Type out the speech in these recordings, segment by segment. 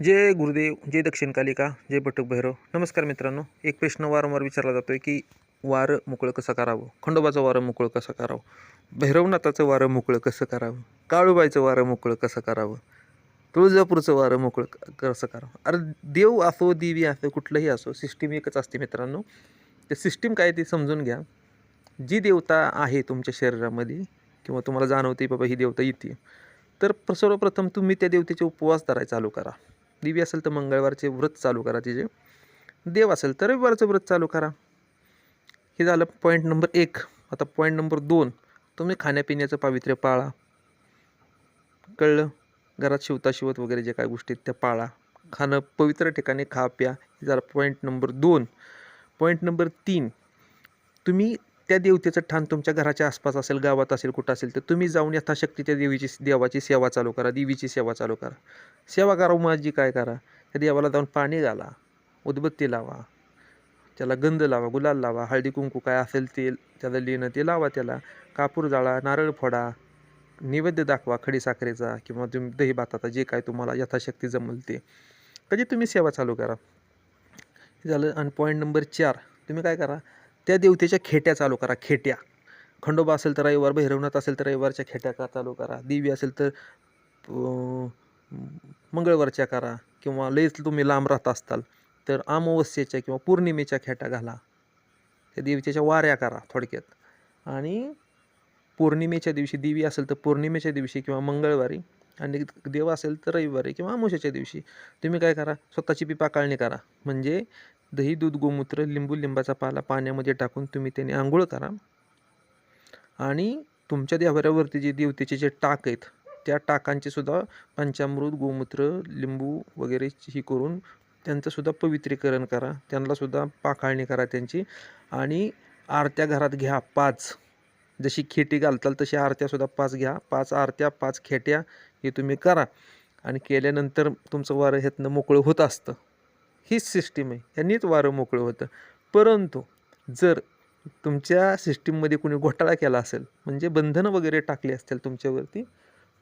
जय गुरुदेव जय दक्षिणकालिका जय बटक भैरव. नमस्कार मित्रांनो एक प्रश्न वारंवार विचारला जातो आहे की वारं मोकळं कसं करावं? खंडोबाचं वारं मोकळं कसं करावं? भैरवनाथाचं वारं मोकळं कसं करावं? काळूबाईचं वारं मोकळं कसं करावं? तुळजापूरचं वारं मोकळं कसं करावं? अरे देव असो देवी असो कुठलंही असो सिस्टीम एकच असते मित्रांनो. ते सिस्टीम काय ते समजून घ्या. जी देवता आहे तुमच्या शरीरामध्ये किंवा तुम्हाला जाणवते बाबा ही देवता येते तर सर्वप्रथम तुम्ही त्या देवतेचे उपवास धरायला चालू करा. देवी असेल तर मंगळवारचे व्रत चालू करा तिचे. देव असेल तर रविवारचं व्रत चालू करा. हे झालं पॉईंट नंबर एक. आता पॉईंट नंबर दोन. तुम्ही खाण्यापिण्याचं पावित्र्य पाळा. कळलं? घरात शिवता शिवत वगैरे जे काय गोष्टी आहेत त्या पाळा. खाणं पवित्र ठिकाणी खा प्या. हे झालं पॉईंट नंबर दोन. पॉईंट नंबर तीन. तुम्ही त्या देवतेचं ठाण तुमच्या घराच्या आसपास असेल गावात असेल कुठं असेल तर तुम्ही जाऊन यथाशक्ती त्या देवीची देवाची सेवा चालू करा देवीची सेवा चालू करा. सेवा करा माझी काय करा? त्या देवाला जाऊन पाणी घाला उदबत्ती लावा त्याला गंध लावा गुलाल लावा हळदी कुंकू काय असेल ते त्याला लिहिणं ते लावा त्याला. कापूर जाळा नारळ फोडा नैवेद्य दाखवा खडी साखरेचा किंवा तुम्ही दही भाताचा जे काय तुम्हाला यथाशक्ती जमल ते. कधी तुम्ही सेवा चालू करा. झालं आणि पॉईंट नंबर चार. तुम्ही काय करा? त्या देवतेच्या खेट्या चालू करा खेट्या. खंडोबा असेल तर रविवार भैरवनाथ असेल तर रविवारच्या खेट्या का चालू करा? देवी असेल तर मंगळवारच्या करा किंवा लईच तुम्ही लांब राहत असताल तर अमावस्येच्या किंवा पौर्णिमेच्या खेट्या घाला. त्या देवीच्या वाऱ्या करा थोडक्यात. आणि पौर्णिमेच्या दिवशी देवी असेल तर पौर्णिमेच्या दिवशी किंवा मंगळवारी आणि देव असेल तर रविवारी किंवा अमावस्येच्या दिवशी तुम्ही काय करा? स्वतःची पिपा काळणी करा. म्हणजे दही दूध गोमूत्र लिंबू लिंबाचा पाला पाण्यामध्ये टाकून तुम्ही त्याने आंघोळ करा. आणि तुमच्या देवाऱ्यावरती जे देवतेचे जे टाक आहेत त्या टाकांचे सुद्धा पंचामृत गोमूत्र लिंबू वगैरे ही करून त्यांचंसुद्धा पवित्रीकरण करा. त्यांनासुद्धा पाखाळणी करा त्यांची. आणि आरत्या घरात घ्या पाच. जशी खेटी घालताल तशी आरत्यासुद्धा पाच घ्या. पाच आरत्या पाच खेट्या हे तुम्ही करा. आणि केल्यानंतर तुमचं वारं ह्यातनं मोकळं होत असतं. हीच सिस्टीम आहे. ह्यांनीच वारं मोकळं होतं. परंतु जर तुमच्या सिस्टीममध्ये कोणी घोटाळा केला असेल म्हणजे बंधनं वगैरे टाकली असतील तुमच्यावरती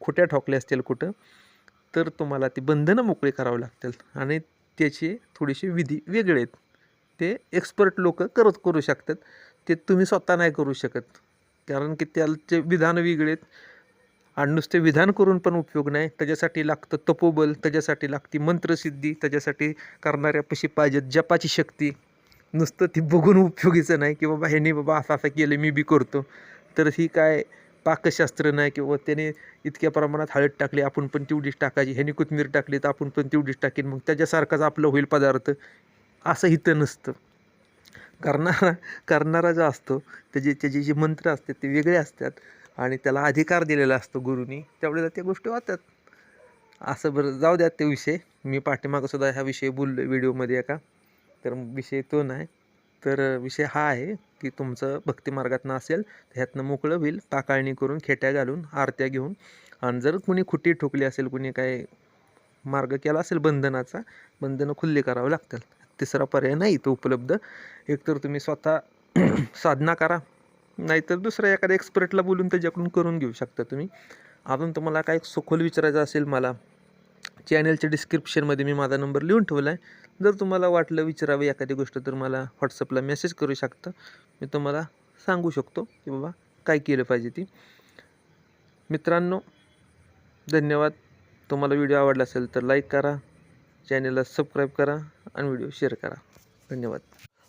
खोट्या ठोकल्या असतील कुठं तर तुम्हाला ती बंधनं मोकळी करावी लागतील. आणि त्याचे थोडेसे विधी वेगळे आहेत. ते एक्सपर्ट लोक करत करू शकतात. ते तुम्ही स्वतः नाही करू शकत. कारण की त्याचे विधान वेगळे आहेत आणि नुसते विधान करून पण उपयोग नाही. त्याच्यासाठी लागतं तपोबल त्याच्यासाठी लागती मंत्रसिद्धी त्याच्यासाठी करणाऱ्यापाशी पाहिजेत जपाची शक्ती. नुसतं ती बघून उपयोगीचं नाही की बाबा ह्याने बाबा असं असं केलं मी बी करतो. तर ही काय पाकशास्त्र नाही किंवा त्याने इतक्या प्रमाणात हळद टाकली आपण पण तेवढीच टाकायची. ह्याने कोथमीर टाकली तर आपण पण तेवढीच टाकेन. मग त्याच्यासारखाच आपलं होईल पदार्थ. असं इथं नसतं. करणारा करणारा जो असतो त्याचे त्याचे जे मंत्र असतात ते वेगळे असतात. आणि त्याला अधिकार दिलेला असतो गुरुनी त्यावेळेला त्या गोष्टी होतात असं बरं जाऊ द्या ते विषय. मी पाठीमागं सुद्धा ह्या विषयी बोललो व्हिडिओमध्ये एका. तर विषय तो नाही. तर विषय हा आहे की तुमचं भक्तिमार्गातनं असेल तर ह्यातनं मोकळं होईल पाकाळणी करून खेट्या घालून आरत्या घेऊन. आणि जर कुणी खुटी ठोकली असेल कुणी काय मार्ग केला असेल बंधनाचा बंधनं खुल्ली करावं लागतील. तिसरा पर्याय नाही तो उपलब्ध. एकतर तुम्ही स्वतः साधना करा. नाहीतर दुसऱ्या एखाद्या एक्सपर्टला बोलून त्याच्याकडून करून घेऊ शकता तुम्ही. अजून तुम्हाला काय सखोल विचारायचं असेल मला चॅनलच्या डिस्क्रिप्शनमध्ये मी माझा नंबर लिहून ठेवला आहे जर तुम्हाला वाटलं विचारावं एखादी गोष्ट तर मला व्हॉट्सअपला मेसेज करू शकता. मी तुम्हाला सांगू शकतो की बाबा काय केलं पाहिजे ती. मित्रांनो धन्यवाद. तुम्हाला व्हिडिओ आवडला असेल तर लाईक करा चॅनलला सबस्क्राईब करा आणि व्हिडिओ शेअर करा. धन्यवाद.